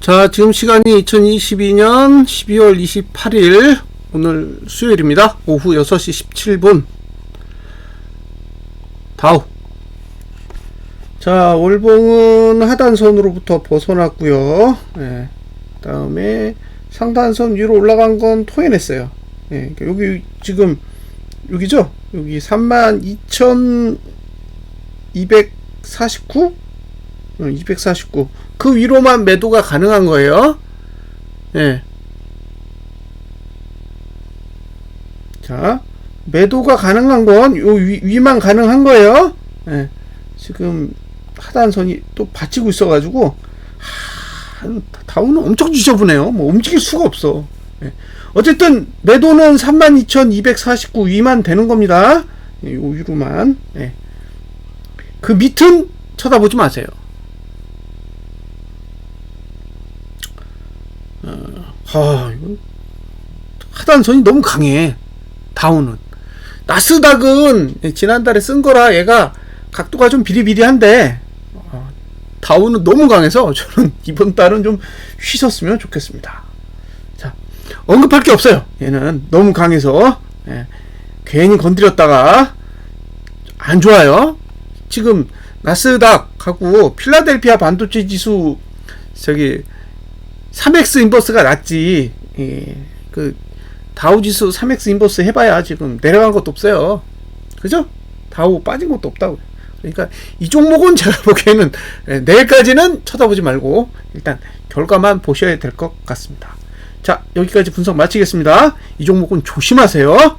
자, 지금 시간이 2022년 12월 28일 오늘 수요일입니다. 오후 6시 17분. 다우. 자, 월봉은 하단선으로부터 벗어났고요. 예. 그다음에 상단선 위로 올라간 건 토해냈어요. 예. 그러니까 여기 지금 여기죠? 여기 32,249? 249. 그 위로만 매도가 가능한 거예요. 예. 자, 매도가 가능한 건 요 위만 가능한 거예요. 예. 지금 하단선이 또 받치고 있어가지고 하, 다운은 엄청 지저분해요. 뭐 움직일 수가 없어. 예. 어쨌든 매도는 32,249 위만 되는 겁니다. 예, 요 위로만. 예. 그 밑은 쳐다보지 마세요. 아, 하단선이 너무 강해. 다운은. 나스닥은 지난달에 쓴 거라 얘가 각도가 좀 비리비리한데 어, 다운은 너무 강해서 저는 이번 달은 좀 쉬셨으면 좋겠습니다. 자, 언급할 게 없어요. 얘는 너무 강해서 예, 괜히 건드렸다가 안 좋아요. 지금 나스닥하고 필라델피아 반도체 지수 저기 3X 인버스가 낫지. 예, 그 다우지수 3X 인버스 해봐야 지금 내려간 것도 없어요. 그죠? 다우 빠진 것도 없다고. 그러니까 이 종목은 제가 보기에는 예, 내일까지는 쳐다보지 말고 일단 결과만 보셔야 될 것 같습니다. 자 여기까지 분석 마치겠습니다. 이 종목은 조심하세요.